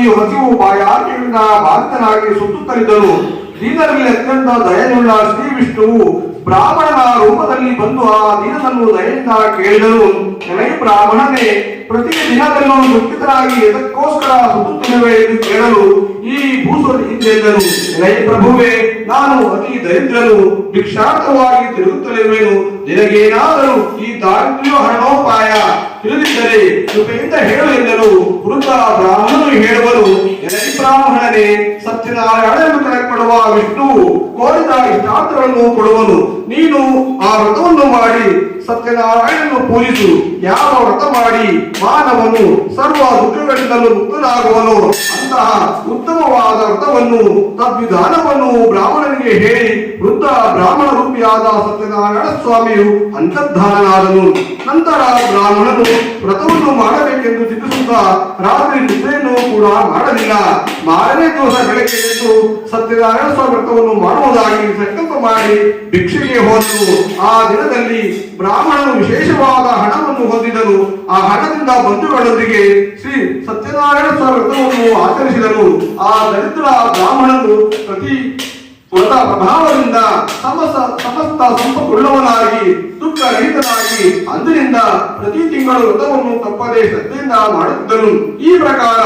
ದಿನದಲ್ಲಿ ಹಸಿವು ಬಾಯಾರಿಕೆಯಿಂದ ಬಾಧಿತನಾಗಿ ಸುತ್ತುತ್ತಲಿದ್ದರು ದೀನರಲ್ಲಿ ಅತ್ಯಂತ ದಯನುಳ್ಳ ಶ್ರೀ ವಿಷ್ಣುವು ಬ್ರಾಹ್ಮಣನ ರೂಪದಲ್ಲಿ ಬಂದು ಆ ದೀನನನ್ನು ದಯೆಯಿಂದ ಕೇಳಿದರು. ಎಲೈ ಬ್ರಾಹ್ಮಣನೇ, ಪ್ರತಿ ದಿನದಲ್ಲೂ ದುಃಖಿತರಾಗಿ ಎದಕ್ಕೋಸ್ಕರ ಸುತ್ತುತ್ತಿರುವೆ ಎಂದು ಕೇಳಲು ಈ ಭೂಸುರ ಹಿಂದೆಂದರು ಎಲೈ ಪ್ರಭುವೇ, ನಾನು ಅತಿ ದರಿದ್ರನು ಭಿಕ್ಷಾರ್ಥವಾಗಿ ತಿರುಗುತ್ತಲಿರುವೆನು. ನಿನಗೇನಾದರೂ ಈ ದಾರಿದ್ರ್ಯ ಹರಣೋಪಾಯ ತಿಳಿದಿದ್ದರೆ ಕೃಪೆಯಿಂದ ಹೇಳು ಎಂದರು ವೃದ್ಧ ಬ್ರಾಹ್ಮಣನು ಹೇಳುವನು ಎರಡು ಬ್ರಾಹ್ಮಣನೇ ಸತ್ಯನಾರಾಯಣನು ಕೊಡುವ ವಿಷ್ಣುವು ಕೋರಿದ ಇಷ್ಟಾರ್ಥಗಳನ್ನು ಕೊಡುವನು. ನೀನು ಆ ವ್ರತವನ್ನು ಮಾಡಿ ಸತ್ಯನಾರಾಯಣನು ಪೂಜಿಸು. ಯಾವ ವ್ರತ ಮಾಡಿ? ಮಾನವನು ಸರ್ವ ದುಃಖಗಳಿಂದಲೂ ಮುಕ್ತನಾಗುವನು. ಅಂತಹ ಉತ್ತಮವಾದ ವ್ರತವನ್ನು ತದ್ವಿಧಾನವನ್ನು ಬ್ರಾಹ್ಮಣನಿಗೆ ಹೇಳಿ ವೃದ್ಧ ಬ್ರಾಹ್ಮಣ ರೂಪಿಯಾದ ಸತ್ಯನಾರಾಯಣ ಸ್ವಾಮಿಯು ಅಂತರ್ಧಾನನಾದನು. ನಂತರ ಬ್ರಾಹ್ಮಣನು ವ್ರತವನ್ನು ಮಾಡಬೇಕೆಂದು ಚಿಂತಿಸುತ್ತಾ ರಾತ್ರಿ ನಿದ್ರೆಯನ್ನು ಕೂಡ ಮಾಡಲಿಲ್ಲ. ಮಾರನೇ ದಿವಸ ಬೆಳಗ್ಗೆ ಸತ್ಯನಾರಾಯಣ ಸ್ವಾಮಿ ವ್ರತವನ್ನು ಮಾಡುವುದಾಗಿ ಸಂಕಲ್ಪ ಮಾಡಿ ಭಿಕ್ಷೆಗೆ ಆ ದಿನದಲ್ಲಿ ಬ್ರಾಹ್ಮಣನು ವಿಶೇಷವಾದ ಹಣವನ್ನು ಹೊಂದಿದನು ಆ ಹಣದಿಂದ ಬಂಧುಗಳೊಂದಿಗೆ ಶ್ರೀ ಸತ್ಯನಾರಾಯಣ ವ್ರತವನ್ನು ಆಚರಿಸಿದನು ಆ ದರಿದ್ರ ಬ್ರಾಹ್ಮಣನು ಪ್ರತಿ ವ್ರತ ಪ್ರಭಾವದಿಂದ ಸಮಸ, ಸಮಸ್ತ ಸಂಪತ್ತುಳ್ಳವನಾಗಿ ದುಃಖ ರಹಿತನಾಗಿ ಅಂದಿನಿಂದ ಪ್ರತಿ ತಿಂಗಳು ವ್ರತವನ್ನು ತಪ್ಪದೆ ಶ್ರದ್ಧೆಯಿಂದ ಮಾಡುತ್ತಿದ್ದನು. ಈ ಪ್ರಕಾರ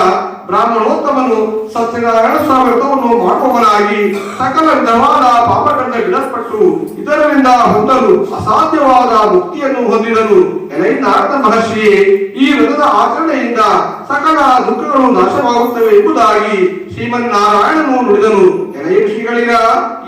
ಬ್ರಾಹ್ಮಣೋತ್ತಮನು ಸತ್ಯನಾರಾಯಣ ಸ್ವಾಮಿ ವ್ರತವನ್ನು ಮಾಡುವವನಾಗಿ ಸಕಲ ವಿಧವಾದ ಪಾಪಗಳನ್ನ ಬಿಡಲ್ಪಟ್ಟು ಇದರಿಂದ ಹೊಂದಲು ಅಸಾಧ್ಯವಾದ ಮುಕ್ತಿಯನ್ನು ಹೊಂದಿದನು. ಎಲೈ ನಾರದ ಮಹರ್ಷಿಯೇ, ಈ ವ್ರತದ ಆಚರಣೆಯಿಂದ ಸಕಲ ದುಃಖಗಳು ನಾಶವಾಗುತ್ತವೆ ಎಂಬುದಾಗಿ ಶ್ರೀಮನ್ನಾರಾಯಣನು ನುಡಿದನು. ಎಲೈ ಶ್ರೀಗಳಿರ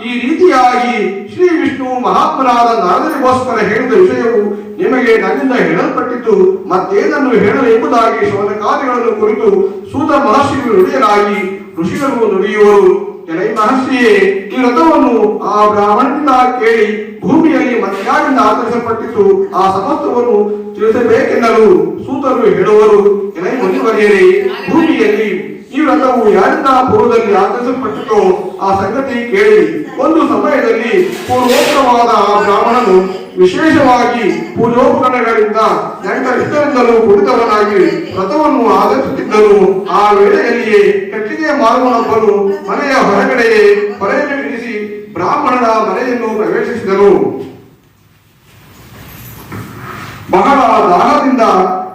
ಈ ರೀತಿಯಾಗಿ ಶ್ರೀ ವಿಷ್ಣು ಮಹಾತ್ಮನಾದ ನಾರದರಿಗೋಸ್ಕರ ಹೇಳಿದ ವಿಷಯವು ನಿಮಗೆ ನನ್ನಿಂದ ಹೇಳಲ್ಪಟ್ಟಿತು. ಮತ್ತೇನನ್ನು ಹೇಳಲು ಎಂಬುದಾಗಿ ಶೋಧಕಾದಿಗಳನ್ನು ಕುರಿತು ಸೂತ ಮಹರ್ಷಿಗಳು ನುಡಿಯಲಾಗಿ ಋಷಿಗಳು ನುಡಿಯುವರು. ಎಲೈ ಮಹರ್ಷಿಯೇ ಈ ರಥವನ್ನು ಆ ಬ್ರಾಹ್ಮಣನಿಂದ ಕೇಳಿ ಭೂಮಿಯಲ್ಲಿ ಮತ್ಯಾರಿಂದ ಆಚರಿಸಲ್ಪಟ್ಟಿತು ಆ ಸಮಸ್ತವನ್ನು ತಿಳಿಸಬೇಕೆನ್ನಲು ಸೂತರು ಹೇಳುವರು. ಎಲೈ ಮುನಿವರಿಯರೇ, ಭೂಮಿಯಲ್ಲಿ ಈ ವ್ರತವು ಯಾರಿಂದ ಪೂರ್ವದಲ್ಲಿ ಆಚರಿಸಲ್ಪಟ್ಟಿತೋ ಆ ಸಂಗತಿ ಕೇಳಿ. ಒಂದು ಸಮಯದಲ್ಲಿ ಪೂರ್ವೋತ್ತರವಾದ ಆ ಬ್ರಾಹ್ಮಣನು ವಿಶೇಷವಾಗಿ ಪೂಜೋಪಕರಣಗಳಿಂದ ನೆಂಟರಿಷ್ಟರಿಂದಲೂ ಕುಡಿದವನಾಗಿ ವ್ರತವನ್ನು ಆಚರಿಸುತ್ತಿದ್ದನು ಆ ವೇಳೆಯಲ್ಲಿಯೇ ಕಟ್ಟಿಗೆ ಮಾರುವನೊಬ್ಬನು ಮನೆಯ ಹೊರಗಡೆಯೇ ಹೊರೆಯನ್ನು ಇರಿಸಿ ಬ್ರಾಹ್ಮಣನ ಮನೆಯನ್ನು ಪ್ರವೇಶಿಸಿದನು ಬಹಳ ದಾಹದಿಂದ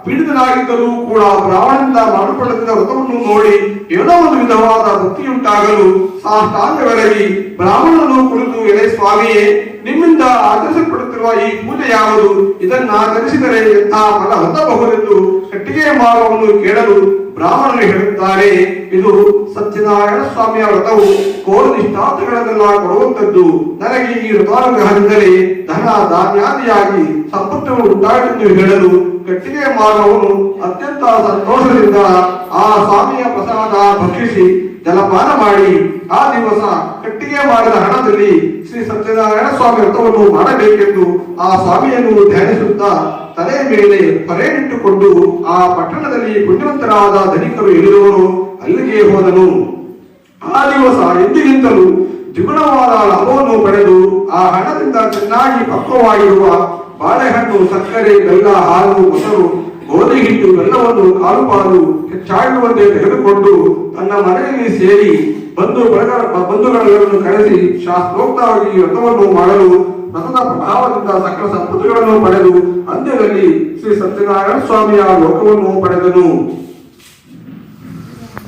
ಪೀಡಿತನಾಗಿದ್ದರೂ ಕೂಡ ಬ್ರಾಹ್ಮಣನಿಂದ ನಾಡುಪಡದ ವ್ರತವನ್ನು ನೋಡಿ ಏನೋ ಒಂದು ವಿಧವಾದ ಭಕ್ತಿಯುಂಟಾಗಲು ಸಾಷ್ಟಾಂಗವೆರಗಿ ಬ್ರಾಹ್ಮಣನು ಕುಳಿತು ಎಲೆ ಸ್ವಾಮಿಯೇ, ನಿಮ್ಮಿಂದ ಆಚರಿಸಲ್ಪಡುತ್ತಿರುವ ಈ ಪೂಜೆ ಯಾವುದು? ಇದನ್ನ ಆಚರಿಸಿದರೆ ಎಂಥ ಫಲ ಹೊಂದಬಹುದೆಂದು ಕಟ್ಟಿಗೆಯ ಮಾರ್ಗವನ್ನು ಕೇಳಲು ಬ್ರಾಹ್ಮಣರು ಹೇಳುತ್ತಾರೆ, ಇದು ಸತ್ಯನಾರಾಯಣ ಸ್ವಾಮಿಯ ವ್ರತವು ಕೋರು ನಿಷ್ಠಾಂತಗಳನ್ನೆಲ್ಲ ಕೊಡುವಂತದ್ದು ನನಗೆ ಈ ವ್ರತಾನುಗ್ರಹದಿಂದಲೇ ಧನ ಧಾನ್ಯಾದಿಯಾಗಿ ಸಂಪತ್ತು ಉಂಟಾಯಿತೆಂದು ಹೇಳಲು ಕಟ್ಟಿಗೆ ಮಾನವನು ಅತ್ಯಂತ ಸಂತೋಷದಿಂದ ಆ ಸ್ವಾಮಿಯ ಪ್ರಸಾದ ಭಕ್ಷಿಸಿ ಜಲಪಾನ ಮಾಡಿ ಆ ದಿವಸ ಕಟ್ಟಿಗೆ ಮಾಡಿದ ಹಣದಲ್ಲಿ ಶ್ರೀ ಸತ್ಯನಾರಾಯಣ ಸ್ವಾಮಿ ವ್ರತವನ್ನು ಮಾಡಬೇಕೆಂದು ಆ ಸ್ವಾಮಿಯನ್ನು ಧ್ಯಾನಿಸುತ್ತಾ ತಲೆಯ ಮೇಲೆ ಹೊರೆಯಿಟ್ಟುಕೊಂಡು ಆ ಪಟ್ಟಣದಲ್ಲಿ ಪುಣ್ಯವಂತರಾದ ಧನಿಕರು ಎಲ್ಲಿರುವರು ಅಲ್ಲಿಗೆ ಹೋದನು. ಆ ದಿವಸ ಎಂದಿಗಿಂತಲೂ ದ್ವಿಗುಣವಾದ ಲಾಭವನ್ನು ಪಡೆದು ಆ ಹಣದಿಂದ ಚೆನ್ನಾಗಿ ಪಕ್ವವಾಗಿರುವ ಬಾಳೆಹಣ್ಣು, ಸಕ್ಕರೆ, ಬೆಲ್ಲ, ಹಾಲು, ಮೊಸರು, ಗೋಧಿ ಹಿಟ್ಟು ಎಲ್ಲವನ್ನು ಕಾಲು ಪಾಲು ಹೆಚ್ಚಾಗುವಂತೆ ತೆಗೆದುಕೊಂಡು ತನ್ನ ಮನೆಯಲ್ಲಿ ಸೇರಿ ಬಂಧು ಬಳಗ ಬಂಧುಗಳೆಲ್ಲರನ್ನು ಕರೆಸಿ ಶಾಸ್ತ್ರೋಕ್ತವಾಗಿ ವ್ರತವನ್ನು ಮಾಡಲು ವ್ರತದ ಪ್ರಭಾವದಿಂದ ಸಕಲ ಸಂಪತ್ತುಗಳನ್ನು ಪಡೆದು ಅಂತ್ಯದಲ್ಲಿ ಶ್ರೀ ಸತ್ಯನಾರಾಯಣ ಸ್ವಾಮಿಯ ಲೋಕವನ್ನು ಪಡೆದನು.